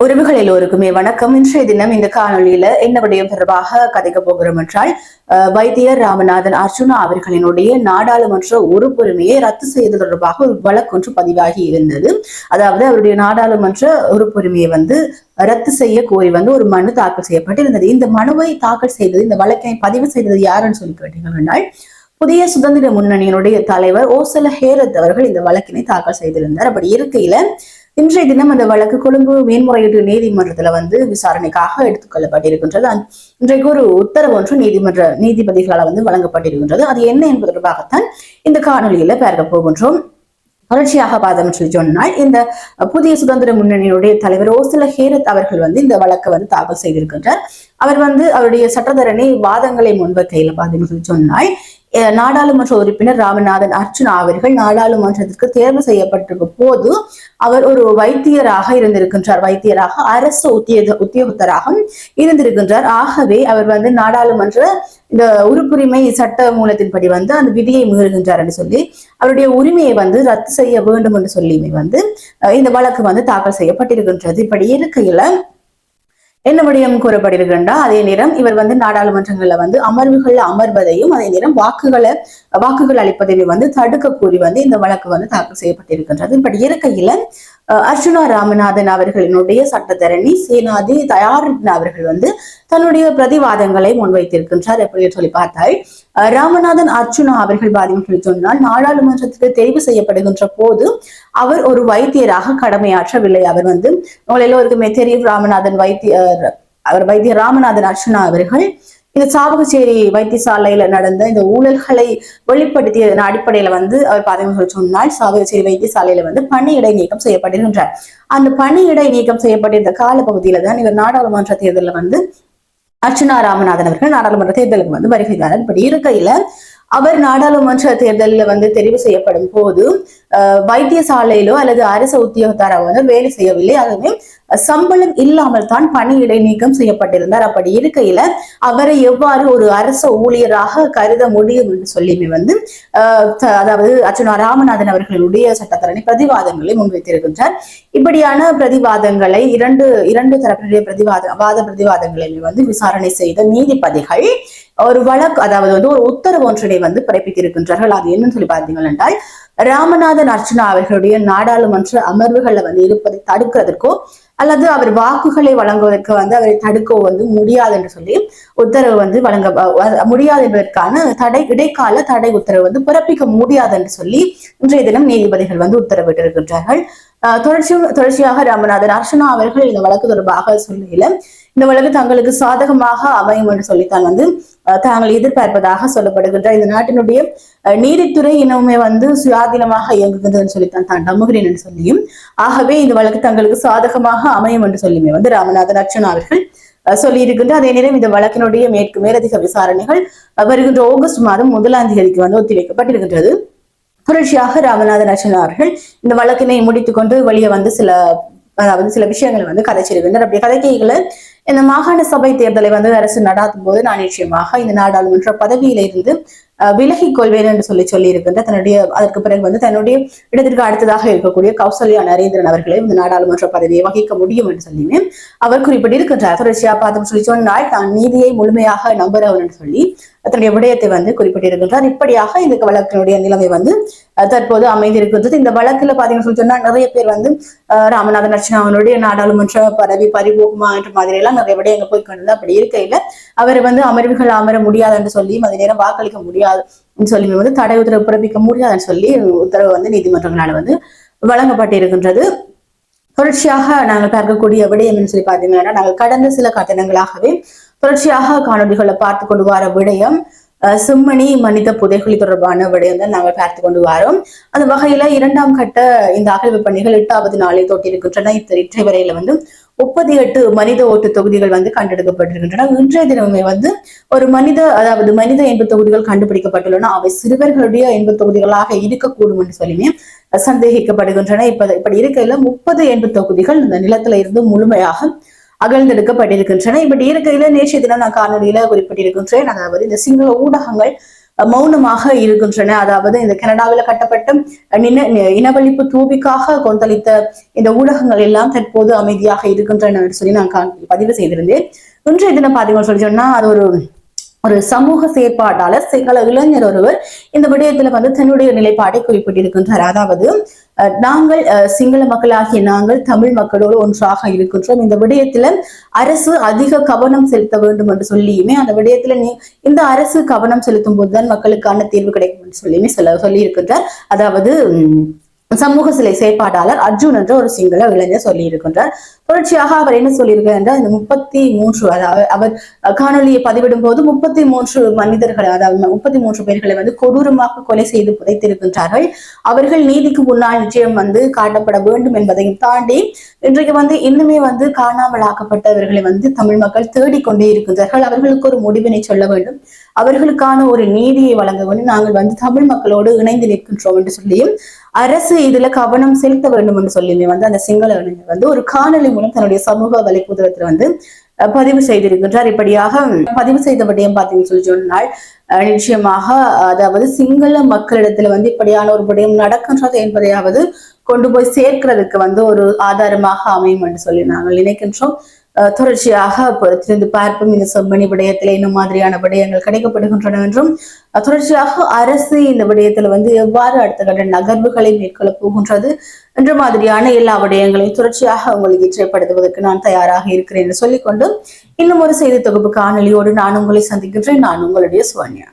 உறவுகள் எல்லோருக்குமே வணக்கம். இன்றைய தினம் இந்த காணொலியில என்ன விடயம் தொடர்பாக கதைக்க போகிறோம் என்றால் அஹ், வைத்தியர் ராமநாதன் அர்ஜுனா அவர்களினுடைய நாடாளுமன்ற உறுப்புரிமையை ரத்து செய்தது தொடர்பாக ஒரு வழக்கொன்று பதிவாகி இருந்தது. அதாவது அவருடைய நாடாளுமன்ற உறுப்புரிமையை வந்து ரத்து செய்ய கோரி வந்து ஒரு மனு தாக்கல் செய்யப்பட்டிருந்தது. இந்த மனுவை தாக்கல் செய்தது இந்த வழக்கை பதிவு செய்தது யாருன்னு சொல்லி கேட்டீங்கன்னா புதிய சுதந்திர முன்னணியினுடைய தலைவர் ஓசல ஹேரத் அவர்கள் இந்த வழக்கினை தாக்கல் செய்திருந்தார். அப்படி இருக்கையில இன்றைய தினம் அந்த வழக்கு கொழும்பு மேன்முறையீட்டு நீதிமன்றத்துல வந்து விசாரணைக்காக எடுத்துக்கொள்ளப்பட்டிருக்கின்றது. இன்றைக்கு ஒரு உத்தரவு ஒன்று நீதிமன்ற நீதிபதிகளால் வந்து வழங்கப்பட்டிருக்கின்றது. அது என்ன என்பது தொடர்பாகத்தான் இந்த காணொலியில பார்க்க போகின்றோம். தொடர்ச்சியாக பார்த்தோம்னு சொல்லி சொன்னால் இந்த புதிய சுதந்திர முன்னணியினுடைய தலைவர் ஓசில ஹேரத் அவர்கள் வந்து இந்த வழக்கை வந்து தாக்கல் செய்திருக்கின்றார். அவர் வந்து அவருடைய சட்டத்தரணி வாதங்களை முன்வைக்கையில் பார்த்தீங்கன்னு சொல்லி சொன்னால் நாடாளுமன்ற உறுப்பினர் ராமநாதன் அர்ச்சுனா அவர்கள் நாடாளுமன்றத்திற்கு தேர்வு செய்யப்பட்டிருக்க போது அவர் ஒரு வைத்தியராக இருந்திருக்கின்றார். வைத்தியராக அரசு உத்தியோக உத்தியோகத்தராக இருந்திருக்கின்றார். ஆகவே அவர் வந்து நாடாளுமன்ற இந்த உறுப்புரிமை சட்ட மூலத்தின்படி வந்து அந்த விதியை மீறுகின்றார் என்று சொல்லி அவருடைய உரிமையை வந்து ரத்து செய்ய வேண்டும் என்று சொல்லியுமே வந்து இந்த வழக்கு வந்து தாக்கல் செய்யப்பட்டிருக்கின்றது. இப்படி இருக்கையில என்ன விடயம் கூறப்படுகின்றா அதே நேரம் இவர் வந்து நாடாளுமன்றங்கள்ல வந்து அமர்வுகள்ல அமர்வதையும் அதே நேரம் வாக்குகளை வாக்குகள் அளிப்பதையும் வந்து தடுக்க கூறி வந்து இந்த வழக்கு வந்து தாக்கல் செய்யப்பட்டிருக்கின்றது. இப்படி இருக்கையில அர்ஜுனா ராமநாதன் அவர்களினுடைய சட்டத்தரணி சேனாதி தயாரின் அவர்கள் வந்து தன்னுடைய பிரதிவாதங்களை முன்வைத்திருக்கின்றார் எப்படியோ சொல்லி பார்த்தால் அஹ், ராமநாதன் அர்ஜுனா அவர்கள் பாதிப்பு சொல்லி சொன்னால் நாடாளுமன்றத்துக்கு தெரிவு செய்யப்படுகின்ற போது அவர் ஒரு வைத்தியராக கடமையாற்றவில்லை. அவர் வந்து உங்கள் எல்லோருக்குமே தெரியும் ராமநாதன் வைத்தியர் அவர் வைத்தியர் ராமநாதன் அர்ஜுனா அவர்கள் இந்த சாவகச்சேரி வைத்தியசாலையில நடந்த இந்த ஊழல்களை வெளிப்படுத்தியதன் அடிப்படையில வந்து அவர் பாத்தீங்கன்னு சொன்னால் சாவகச்சேரி வைத்தியசாலையில வந்து பணியிடை நீக்கம் செய்யப்பட்டிருக்கின்றார். அந்த பணியிடை நீக்கம் செய்யப்பட்டிருந்த காலப்பகுதியில தான் இவர் நாடாளுமன்ற தேர்தலில் வந்து அர்ச்சனா ராமநாதன் அவர்கள் நாடாளுமன்ற தேர்தலுக்கு வந்து வருகிறார். இப்படி இருக்கையில அவர் நாடாளுமன்ற தேர்தலில் வந்து தெரிவு செய்யப்படும் போது அஹ், வைத்தியசாலையிலோ அல்லது அரசு உத்தியோகத்தாரோ வந்து வேலை செய்யவில்லை. அதுவே சம்பளம் இல்லாமல் தான் பணியிடை நீக்கம் செய்யப்பட்டிருந்தார். அப்படி இருக்கையில அவரை எவ்வாறு ஒரு அரச ஊழியராக கருத முடியும் என்று சொல்லியுமே வந்து அதாவது அர்ச்சனா ராமநாதன் அவர்களுடைய சட்டத்தரணி பிரதிவாதங்களை முன்வைத்திருக்கின்றார். இப்படியான பிரதிவாதங்களை இரண்டு இரண்டு தரப்பினுடைய பிரதிவாத வாத பிரதிவாதங்களை வந்து விசாரணை செய்த நீதிபதிகள் ஒரு வழக்கு அதாவது வந்து ஒரு உத்தரவு ஒன்றினை வந்து பிறப்பித்திருக்கின்றார்கள். அது என்னன்னு சொல்லி பார்த்தீங்கள் என்றால் ராமநாதன் அர்ச்சனா அவர்களுடைய நாடாளுமன்ற அமர்வுகள்ல வந்து இருப்பதை தடுக்கிறதுக்கோ அல்லது அவர் வாக்குகளை வழங்குவதற்கு வந்து அவரை தடுக்க வந்து முடியாது என்று சொல்லி உத்தரவு வந்து வழங்க முடியாது என்பதற்கான தடை இடைக்கால தடை உத்தரவு வந்து பிறப்பிக்க முடியாது என்று சொல்லி இன்றைய தினம் நீதிபதிகள் வந்து உத்தரவிட்டிருக்கின்றார்கள். தொடர்ச்சி தொடர்ச்சியாக ராமநாதன் அர்ச்சனா அவர்கள் இந்த வழக்கு தொடர்பாக சொல்லையில இந்த வழக்கு தங்களுக்கு சாதகமாக அமையும் என்று சொல்லித்தான் வந்து தாங்கள் எதிர்பார்ப்பதாக சொல்லப்படுகின்ற இந்த நாட்டினுடைய நீதித்துறை இன்னுமே வந்து சுயாதீனமாக இயங்குகின்றதுன்னு சொல்லித்தான் தான் நம்புகிறேன் என்று சொல்லியும். ஆகவே இந்த வழக்கு தங்களுக்கு சாதகமாக அமையும் என்று சொல்லியுமே வந்து ராமநாதன் அர்ச்சனா அவர்கள் அஹ் சொல்லியிருக்கின்ற அதே நேரம் இந்த வழக்கினுடைய மேற்கு மேலதிக விசாரணைகள் வருகின்ற ஆகஸ்ட் மாதம் முதலாம் தேதிக்கு வந்து ஒத்திவைக்கப்பட்டிருக்கின்றது புரட்சியாக ராமநாதன் அர்ச்சனா அவர்கள் இந்த வழக்கினை முடித்துக்கொண்டு வெளியே வந்து சில அதாவது சில விஷயங்களை வந்து கதைச்சிருக்கின்றனர் அப்படி கதைக்கைகளை இந்த மாகாண சபை தேர்தலை வந்து அரசு நடாத்தும் போது நான் நிச்சயமாக இந்த நாடாளுமன்ற பதவியில இருந்து அஹ், விலகிக் கொள்வேன் என்று சொல்லி சொல்லி இருக்கின்ற தன்னுடைய அதற்கு பிறகு வந்து தன்னுடைய இடத்திற்கு அடுத்ததாக இருக்கக்கூடிய கௌசல்யா நரேந்திரன் அவர்களை இந்த நாடாளுமன்ற பதவியை வகிக்க முடியும் என்று சொல்லியுமே அவர் குறிப்பிட்டிருக்கின்றார். தொடர்ச்சியா பார்த்தோம் சொல்லி சொன்னால் தான் நீதியை முழுமையாக நம்புறவன் என்று சொல்லி தன்னுடைய விடயத்தை வந்து குறிப்பிட்டிருக்கின்றார். இப்படியாக இந்த வழக்கினுடைய நிலைமை வந்து தற்போது அமைந்திருக்கிறது இந்த வழக்குல பாத்தீங்கன்னு சொன்னா நிறைய பேர் வந்து அஹ், ராமநாதன் அர்ச்சனா அவனுடைய நாடாளுமன்ற பதவி பறிபோகுமா என்ற மாதிரி எல்லாம் நிறைய விடயங்கள் போய் கொண்டு அப்படி இருக்கையில அவர் வந்து அமர்வுகள் அமர முடியாது என்று சொல்லி அதே நேரம் வாக்களிக்க முடியாது சொல்லி வந்து தடை உத்தரவு பிறப்பிக்க முடியாதுன்னு சொல்லி உத்தரவு வந்து நீதிமன்றங்களால வந்து வழங்கப்பட்டிருக்கின்றது. தொடர்ச்சியாக நாங்கள் பார்க்கக்கூடிய விடயம் என்று சொல்லி பார்த்தீங்கன்னா நாங்கள் கடந்த சில கட்டணங்களாகவே தொடர்ச்சியாக காணொலிகளை பார்த்து கொண்டு வர விடயம் செம்மணி மனித புதைகுழி தொடர்பான விடயம் தான் நாங்கள் பார்த்து கொண்டு வரோம். அந்த வகையில இரண்டாம் கட்ட இந்த அகழ்வு பணிகள் எட்டாவது நாளை தொட்டிருக்கின்றன. இத்த- இற்றை வரையில வந்து முப்பத்தி எட்டு மனித ஓட்டு தொகுதிகள் வந்து கண்டெடுக்கப்பட்டிருக்கின்றன. இன்றைய தினமே வந்து ஒரு மனித அதாவது மனித எண்பு தொகுதிகள் கண்டுபிடிக்கப்பட்டுள்ளன. அவை சிறுவர்களுடைய எண்பு தொகுதிகளாக இருக்கக்கூடும் என்று சொல்லியுமே சந்தேகிக்கப்படுகின்றன. இப்ப இப்படி இருக்கையில முப்பது எண்பு தொகுதிகள் இந்த நிலத்துல இருந்து முழுமையாக அகழ்ந்தெடுக்கப்பட்டிருக்கின்றன. இப்படி இருக்கையில நேற்றைய தினம் நான் காணொலியில குறிப்பிட்டிருக்கின்றேன். அதாவது இந்த சிங்கள ஊடகங்கள் மௌனமாக இருக்கின்றன. அதாவது இந்த கனடாவில் கட்டப்பட்ட இனவழிப்பு தூபிக்காக கொந்தளித்த இந்த ஊடகங்கள் எல்லாம் தற்போது அமைதியாக இருக்கின்றன என்று சொல்லி நான் காண்- பதிவு செய்திருந்தேன். இன்றைய தினம் பாத்தீங்கன்னு சொல்லி சொன்னா அது ஒரு ஒரு சமூக செயற்பாட்டாளர் சிங்கள இளைஞர் ஒருவர் இந்த விடயத்துல வந்து தன்னுடைய நிலைப்பாட்டை குறிப்பிட்டிருக்கின்றார். அதாவது அஹ், நாங்கள் அஹ், சிங்கள மக்களாகிய நாங்கள் தமிழ் மக்களோடு ஒன்றாக இருக்கின்றோம். இந்த விடயத்துல அரசு அதிக கவனம் செலுத்த வேண்டும் என்று சொல்லியுமே அந்த விடயத்துல நீ இந்த அரசு கவனம் செலுத்தும் போதுதான் மக்களுக்கான தீர்வு கிடைக்கும் என்று சொல்லியுமே சொல்ல சொல்லி இருக்கின்றார் அதாவது உம், சமூக சிலை செயற்பாட்டாளர் அர்ஜுன் என்ற ஒரு சிங்கள இளைஞர் சொல்லி இருக்கின்றார் தொடர்ச்சியாக அவர் என்ன சொல்லியிருக்கார் என்றால் இந்த முப்பத்தி மூன்று அதாவது அவர் காணொலியை பதிவிடும் போது முப்பத்தி மூன்று மனிதர்கள் அதாவது முப்பத்தி மூன்று பேர்களை வந்து கொடூரமாக கொலை செய்து புதைத்திருக்கின்றார்கள். அவர்கள் நீதிக்கு முன்னால் நிச்சயம் வந்து காட்டப்பட வேண்டும் என்பதையும் தாண்டி இன்றைக்கு வந்து இன்னுமே வந்து காணாமல் ஆக்கப்பட்டவர்களை வந்து தமிழ் மக்கள் தேடிக்கொண்டே இருக்கின்றார்கள். அவர்களுக்கு ஒரு முடிவினை சொல்ல வேண்டும். அவர்களுக்கான ஒரு நீதியை வழங்க வேண்டும். நாங்கள் வந்து தமிழ் மக்களோடு இணைந்து நிற்கின்றோம் என்று சொல்லியும் அரசு இதுல கவனம் செலுத்த வேண்டும் என்று சொல்லி வந்து அந்த சிங்கள இளைஞர் வந்து ஒரு காணொலி மூலம் தன்னுடைய சமூக வலைப்புதளத்துல வந்து பதிவு செய்திருக்கின்றார். இப்படியாக பதிவு செய்த விடயம் பார்த்தீங்கன்னு சொல்லி சொன்னால் அஹ், நிச்சயமாக அதாவது சிங்கள மக்களிடத்துல வந்து இப்படியான ஒரு விடயம் நடக்கின்றது என்பதையாவது கொண்டு போய் சேர்க்கிறதுக்கு வந்து ஒரு ஆதாரமாக அமையும் என்று சொல்லி நாங்கள் நினைக்கின்றோம். தொடர்ச்சியாக பொறுத்திருந்து பார்ப்போம். இந்த செம்மணி விடயத்தில் என்ன மாதிரியான விடயங்கள் கிடைக்கப்படுகின்றன என்றும் தொடர்ச்சியாக அரசு இந்த விடயத்துல வந்து எவ்வாறு அடுத்த கட்ட நகர்வுகளை மேற்கொள்ள போகின்றது என்ற மாதிரியான எல்லா விடயங்களையும் தொடர்ச்சியாக உங்களுக்கு இச்சைப்படுத்துவதற்கு நான் தயாராக இருக்கிறேன் என்று சொல்லிக்கொண்டு இன்னும் ஒரு செய்தி தொகுப்பு காணொலியோடு நான் உங்களை சந்திக்கின்றேன். நான் உங்களுடைய சுவன்யா.